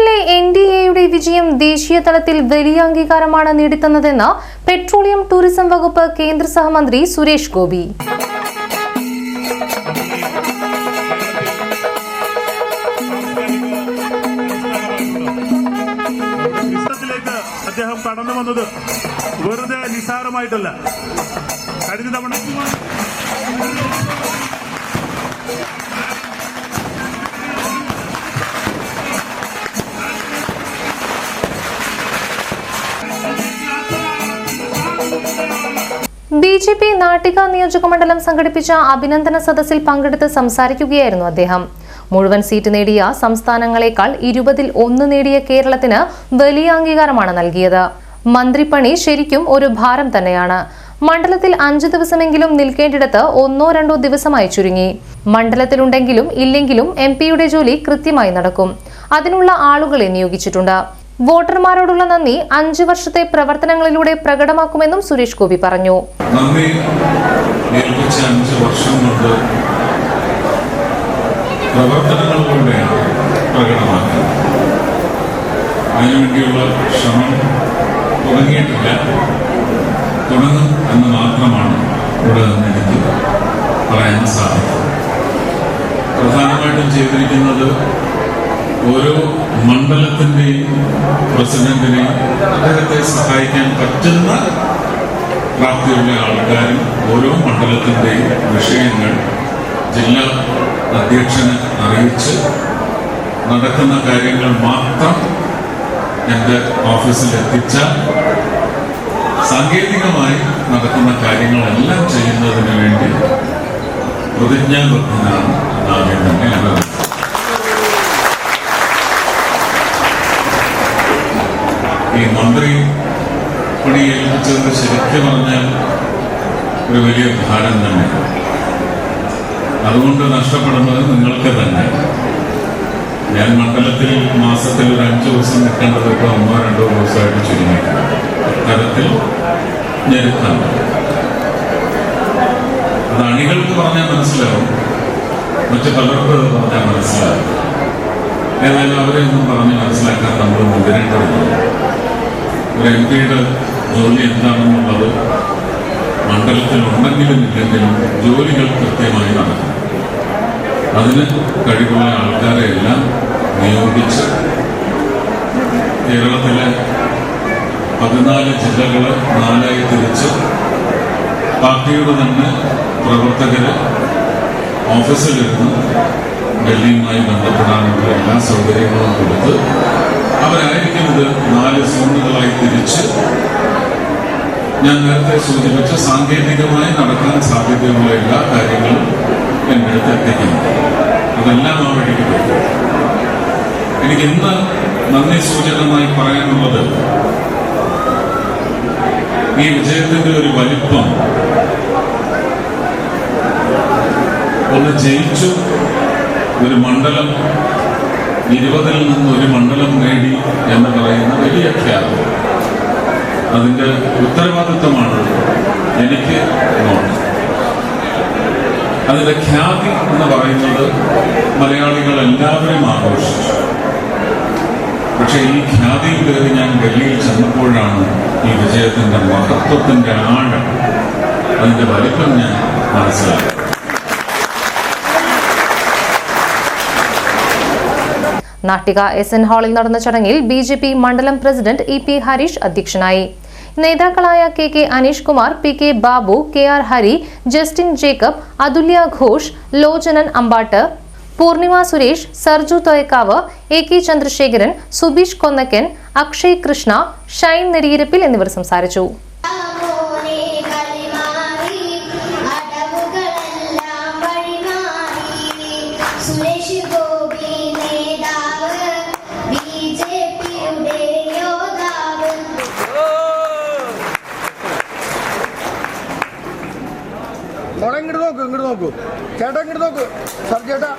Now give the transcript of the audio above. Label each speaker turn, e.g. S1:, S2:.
S1: ജാർഖണ്ഡിലെ N D എയുടെ വിജയം ദേശീയ തലത്തിൽ വലിയ അംഗീകാരമാണ് നേടിത്തന്നതെന്ന് പെട്രോളിയം ടൂറിസം വകുപ്പ് കേന്ദ്ര സഹമന്ത്രി സുരേഷ് ഗോപി.
S2: അദ്ദേഹം കടന്നു വന്നത് വെറുതെ നിസ്സാരമായിട്ടല്ല. കഴിഞ്ഞ തവണ
S1: ബി ജെ പി നാട്ടിക നിയോജക മണ്ഡലം സംഘടിപ്പിച്ച അഭിനന്ദന സദസ്സിൽ പങ്കെടുത്ത് സംസാരിക്കുകയായിരുന്നു അദ്ദേഹം. മുഴുവൻ സീറ്റ് നേടിയ സംസ്ഥാനങ്ങളെക്കാൾ ഇരുപതിൽ ഒന്ന് നേടിയ കേരളത്തിന് വലിയ അംഗീകാരമാണ് നൽകിയത്. മന്ത്രിപ്പണി ശരിക്കും ഒരു ഭാരം തന്നെയാണ്. മണ്ഡലത്തിൽ അഞ്ചു ദിവസമെങ്കിലും നിൽക്കേണ്ടിടത്ത് ഒന്നോ രണ്ടോ ദിവസമായി ചുരുങ്ങി. മണ്ഡലത്തിലുണ്ടെങ്കിലും ഇല്ലെങ്കിലും എം പിയുടെ ജോലി കൃത്യമായി നടക്കും. അതിനുള്ള ആളുകളെ നിയോഗിച്ചിട്ടുണ്ട്. വോട്ടർമാരോടുള്ള നന്ദി. അഞ്ചു വർഷത്തെ പ്രവർത്തനങ്ങളിലൂടെ പ്രകടമാക്കുമെന്നും സുരേഷ് ഗോപി പറഞ്ഞു.
S3: അഞ്ച് വർഷം കൊണ്ട് പ്രവർത്തനങ്ങളിലൂടെ ശ്രമം മാത്രമാണ് പറയാൻ പ്രധാനമായിട്ടും ചെയ്തിരിക്കുന്നത് ഓരോ മണ്ഡലത്തിന്റെയും പ്രസിഡന്റിനെ അദ്ദേഹത്തെ സഹായിക്കാൻ പറ്റുന്ന പ്രാപ്തിയുള്ള ആൾക്കാരും ഓരോ മണ്ഡലത്തിന്റെയും വിഷയങ്ങൾ ജില്ലാ അധ്യക്ഷനെ അറിയിച്ച് നടക്കുന്ന കാര്യങ്ങൾ മാത്രം എന്റെ ഓഫീസിൽ എത്തിച്ച സാങ്കേതികമായി നടക്കുന്ന കാര്യങ്ങളെല്ലാം ചെയ്യുന്നതിന് വേണ്ടി പ്രതിജ്ഞാബദ്ധനാണ് ആദ്യം തന്നെ ഈ മന്ത്രി പണി ഏൽപ്പിച്ചത് ശരിക്കും പറഞ്ഞാൽ ഒരു വലിയ ഭാരം തന്നെ അതുകൊണ്ട് നഷ്ടപ്പെടുന്നത് നിങ്ങൾക്ക് തന്നെ. ഞാൻ മണ്ഡലത്തിൽ മാസത്തിൽ ഒരു അഞ്ചു ദിവസം നിൽക്കേണ്ടത് ഇപ്പോൾ ഒന്നോ രണ്ടോ ദിവസമായിട്ട് ചുരുങ്ങി തരത്തിൽ ഞെരുക്കാണ് അത് അണികൾക്ക് പറഞ്ഞാൽ മനസ്സിലാവും. മറ്റു പലർക്കും അത് പറഞ്ഞാൽ മനസ്സിലാവും. ഏതായാലും അവരെ ഒന്നും പറഞ്ഞ് മനസ്സിലാക്കാൻ നമ്മൾ മുതിരേണ്ടതില്ല. ഒരു എം പിയുടെ ജോലി എന്താണെന്നുള്ളത് മണ്ഡലത്തിൽ ഉണ്ടെങ്കിലും ഇല്ലെങ്കിലും ജോലികൾ കൃത്യമായി നടക്കും. അതിന് കഴിവുള്ള ആൾക്കാരെ എല്ലാം നിയോഗിച്ച് കേരളത്തിലെ പതിനാല് ജില്ലകളെ നാലായി തിരിച്ച് പാർട്ടിയുടെ തന്നെ പ്രവർത്തകര് ഓഫീസിലിരുന്ന് ഡൽഹിയുമായി ബന്ധപ്പെടാനുള്ള എല്ലാ സൗകര്യങ്ങളും കൊടുത്ത് അവരായിരിക്കും ഇത് നാല് സോണുകളായി ഞാൻ നേരത്തെ സൂചിപ്പിച്ച സാങ്കേതികമായി നടക്കാൻ സാധ്യതയുള്ള എല്ലാ കാര്യങ്ങളും എന്റെ അടുത്ത് എത്തിക്കുന്നു അതെല്ലാം ആ വഴിക്ക് പറ്റും എനിക്ക് ഇന്ന് നന്ദി സൂചകമായി പറയാനുള്ളത് ഈ വിജയത്തിന്റെ ഒരു വലിപ്പം ഒന്ന് ജയിച്ചു ഒരു മണ്ഡലം ഇരുപതിൽ നിന്ന് ഒരു മണ്ഡലം നേടി എന്ന് പറയുന്ന വലിയ ഖ്യാതി അതിന്റെ ഉത്തരവാദിത്വമാണ് എനിക്ക് ഉള്ളത്. അതിന്റെ ഖ്യാതി എന്ന് പറയുന്നത് മലയാളികൾ എല്ലാവരും ആഘോഷിച്ചു. പക്ഷെ ഈ ഖ്യാതിയിൽ കയറി ഞാൻ ഡൽഹിയിൽ ചെന്നപ്പോഴാണ് ഈ വിജയത്തിന്റെ മഹത്വത്തിന്റെ ആഴം. അതിന്റെ വലിപ്പം ഞാൻ മനസ്സിലാക്കി.
S1: നാട്ടിക എസ് എൻ ഹാളിൽ നടന്ന ചടങ്ങിൽ ബി ജെ പി മണ്ഡലം പ്രസിഡന്റ് ഇ പി ഹരീഷ് അധ്യക്ഷനായി. നേതാക്കളായ K K Aneesh Kumar P K Babu K R Hari Justin Jacob Athulya Ghosh Lochanan Ambatt Poornima Suresh Sarju Thoyakkav A K Chandrasekharan Subeesh Konnakkan Akshay Krishna Shine Neriyirappil എന്നിവർ സംസാരിച്ചു.
S4: സുരേഷ്
S5: ഇങ്ങോട്ട് നോക്കൂ ഇങ്ങോട്ട് നോക്കൂ. ചേട്ടാ ഇങ്ങോട്ട് നോക്കൂ. സർ ചേട്ടാ.